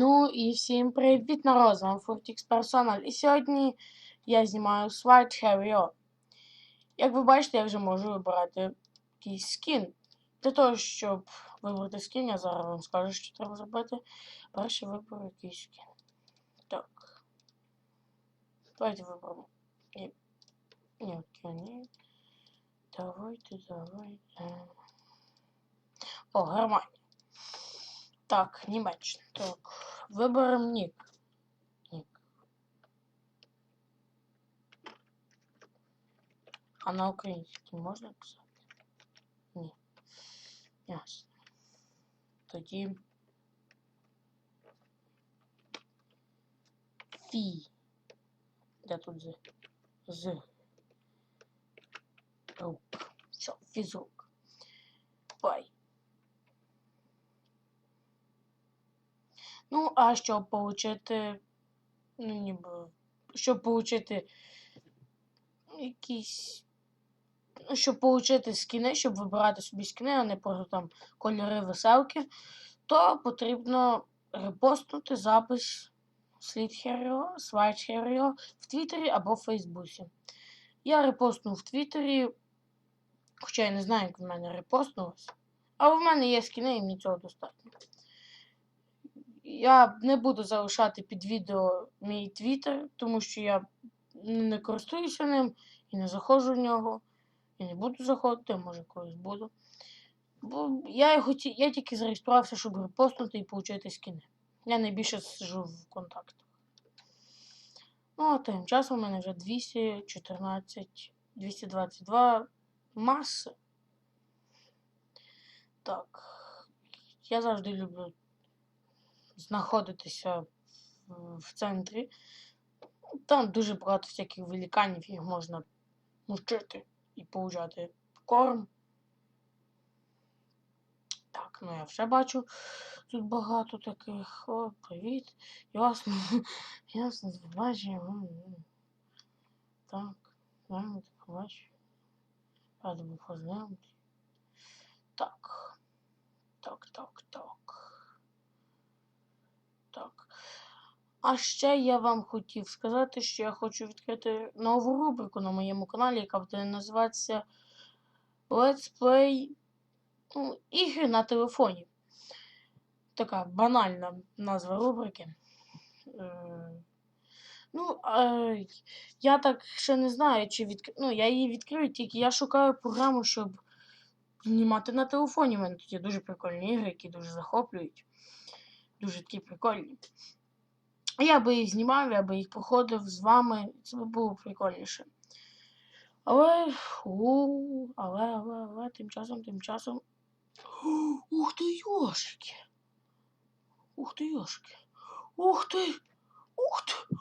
Ну і всім привіт народ, з вами Fortix Personal. І сьогодні я знімаю Swatch Harry Як ви бачите, я вже можу вибирати якийсь скін. Для того, щоб вибрати скін, я зараз вам скажу, що треба зробити. Перше виберу якийсь скін. Так. Давайте виберемо. Ні, ні, ні. Давайте, давайте. О, Германія. Так, Німеччина. Так. Виберемо нік. Нік. А на українській можна писати? Ні. Ясно. Тоді. Фі. Де тут з? З. Рук. Все, фізрук. Пай. Ну, а щоб получити. Ну, ніби. Щоб получити якісь. Ну, щоб получити скіни, щоб вибирати собі скіни, а не просто там кольори веселки, то потрібно репостнути запис слід Swatch Hero в Твіттері або в Фейсбуці. Я репостнув в Твіттері, хоча я не знаю, як в мене репостнулося. Але в мене є скіни, і мені цього достатньо. Я не буду залишати під відео мій твіттер, тому що я не користуюся ним і не заходжу в нього. І не буду заходити, може колись буду. Бо я його я тільки зареєструвався, щоб репостнути і отримати скини. Я найбільше сижу в контактах. Ну, а тим часом у мене вже 214, 222 маси. Так. Я завжди люблю знаходитися в, центрі. Там дуже багато всяких великанів, їх можна мучити і получати корм. Так, ну я вже бачу тут багато таких. О, привіт. Ясно. Ясно, побачення. Так, знаємо, так побачу. Рада був познайомитися. Так. Так, так, так. Так. А ще я вам хотів сказати, що я хочу відкрити нову рубрику на моєму каналі, яка буде називатися Let's Play ну, ігри на телефоні. Така банальна назва рубрики. Е, Ну, я так ще не знаю, чи відкрию. Ну, я її відкрию, тільки я шукаю програму, щоб знімати на телефоні. У мене тут є дуже прикольні ігри, які дуже захоплюють. Дуже такі прикольні. Я би їх знімав, я би їх походив з вами, це би було прикольніше. Але, у, але, але, але, тим часом, тим часом. Ух ти, йошики! Ух ти, йошики! Ух ти! Ух ти!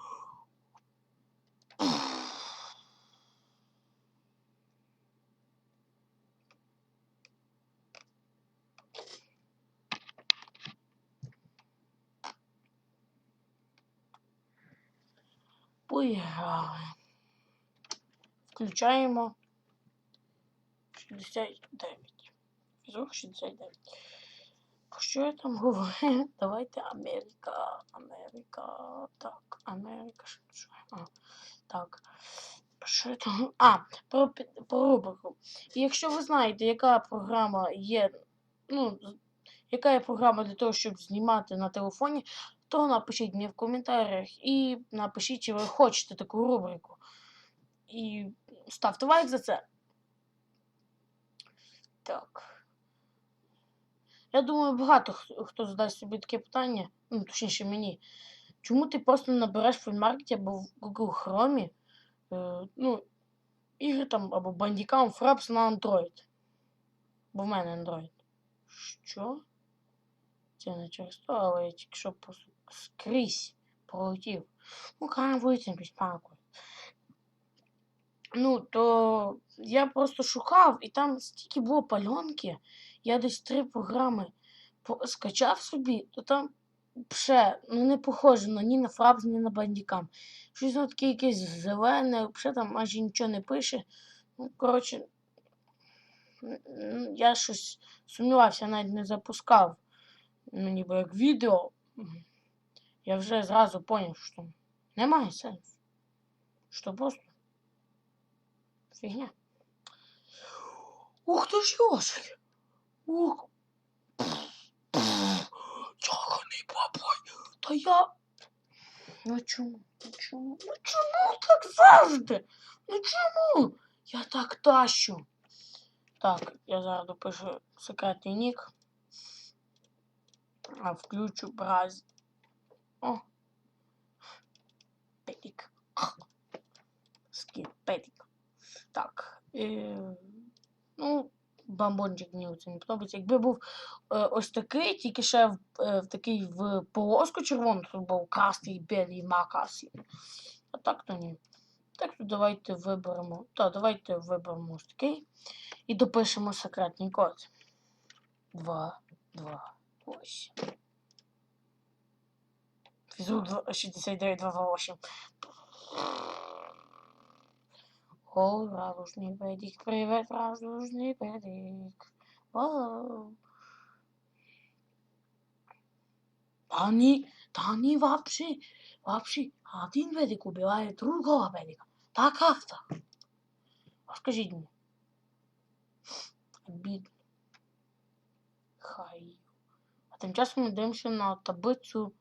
Поіграли. Включаємо 69. Фізрук 69. Про що я там говорю? Давайте Америка. Америка. Так, Америка. Що? А, так. Що я там? А, про, про рубрику. Якщо ви знаєте, яка програма є, ну, яка є програма для того, щоб знімати на телефоні, то напишіть мені в коментарях і напишіть, чи ви хочете таку рубрику. І ставте лайк за це. Так. Я думаю, багато хто задасть собі таке питання, ну, точніше мені. Чому ти просто не набереш в FileMarket або в Google Chrome, е, ну, ігри там або Bandicam Fraps на Android? Бо в мене Android. Що? Це не через то, але я тільки що просто скрізь пролетів. Ну, крайне вулицям підспакує. Ну, то я просто шукав, і там стільки було пальонки. Я десь три програми скачав собі, то там ще ну, не похоже ні на Фрапс, ні на Бандікам. Щось таке якесь зелене, взагалі там майже нічого не пише. Ну, коротше, я щось сумнівався, навіть не запускав. Ну, ніби як відео. Я вже зразу поняв, що немає сенсу. Що просто фігня. Ух ти ж йошик! Ух! Чаханий бабой! Та я. Ну чому? Ну чому? Ну чому так завжди? Ну чому? Я так тащу. Так, я зараз допишу секретний нік. А включу браз. О. Педик. Скіт, педик. Так. Е, ну, бамбончик мені це не подобається. Якби був е, ось такий, тільки ще в, е, в такий в полоску червону, тут був красний, білий, макасі. А так то ні. Так то давайте виберемо. Так, давайте виберемо ось такий. І допишемо секретний код. 2, 2, 8. Фізрук 69, 228. О, радужный педик, привет, радужный педик. Вау. Да они, да они вообще, вообще один педик убивает другого педика. Так как так? А скажіть мені. Обідно. Хай. А тим часом ми дивимося на таблицю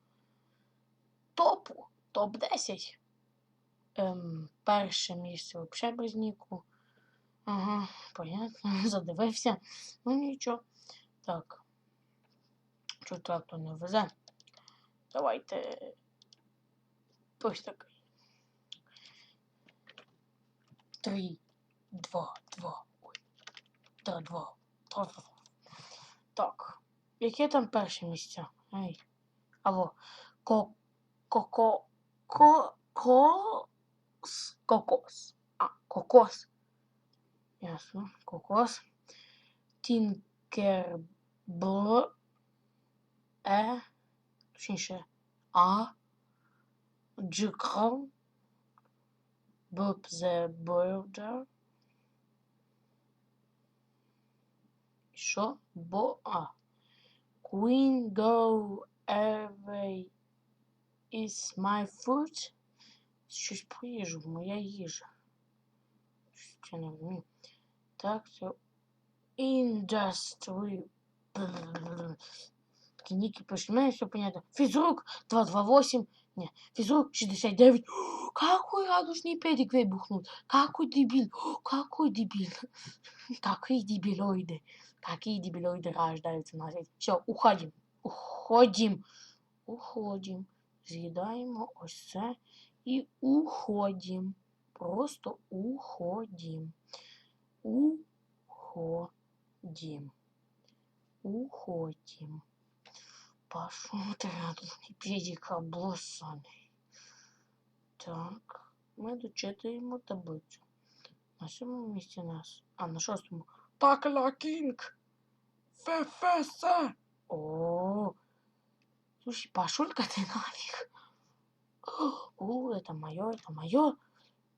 топу. Топ-10. Ем, перше місце взагалі без ніку. Ага, понятно, задивився. Ну нічого. Так. Четверту не везе. Давайте. Ось такий. Три, два, два. Ой. Та, два. Та. Так. Яке там перше місце? Ей. Алло. Ко. Коко. Ко. Ко. С- Кокос. А, кокос. Ясно. Кокос. Тінкербл. Е. Точніше. А. Джекрон. Bob the Builder. Що? Бо. А. Queen go away is my food. Щось про їжу, моя їжа. Щось я не розумію. Так, це Industry. Такі ніки пишуть. Мене все понятно. Фізрук 228. Не, физрук 69. О, Какой радужный педик выбухнул. Какой дебил. О, Какой дебил. Какие дебилоиды. Какие дебилоиды рождаются на свете. Все, уходим. Уходим. Уходим. З'їдаємо ось це і уходим. Просто уходим. Уходим. Уходим. Пошел ты радужний педик облосаний. Так, ми дочитуємо таблицю. На сьомому місці нас. А, на шостому. Такла Кінг. ФФС. О, слушай, пошел-ка ты нафиг. О, это мое, это мое.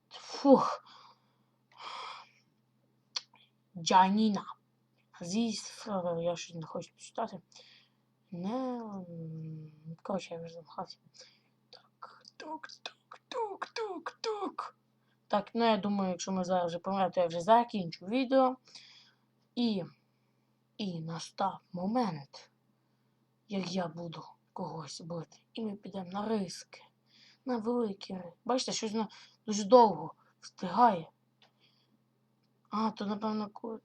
Фух. Джаніна. Здесь, я щось не хочу читати. Не. м, Коротше, я вже замахався. Так, тук, тук, тук, тук, тук. Так, ну я думаю, якщо ми зараз вже помремо, то я вже закінчу відео. І. І настав момент, як я буду когось бити. І ми підемо на риски. На великі. Бачите, щось воно дуже довго встигає. А, то напевно коли.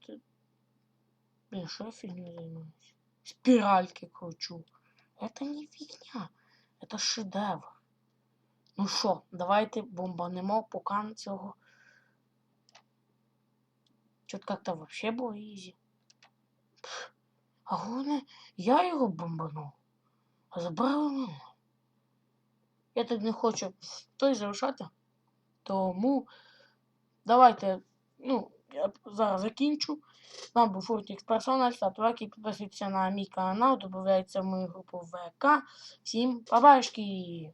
Блін, що я фігню займаюся? Спиральки кручу. Это не фигня. Это шедевр. Ну що, давайте бомбанемо поки цього. Чот как-то вообще було ізі. А головне, я його бомбанув. А забрали мене. Я так не хочу той залишати. Тому давайте, ну, я зараз закінчу. З був Фуртікс Персональ. Ставте лайки, підписуйтесь на мій канал, додавайтеся в мою групу ВК. Всім бабашки!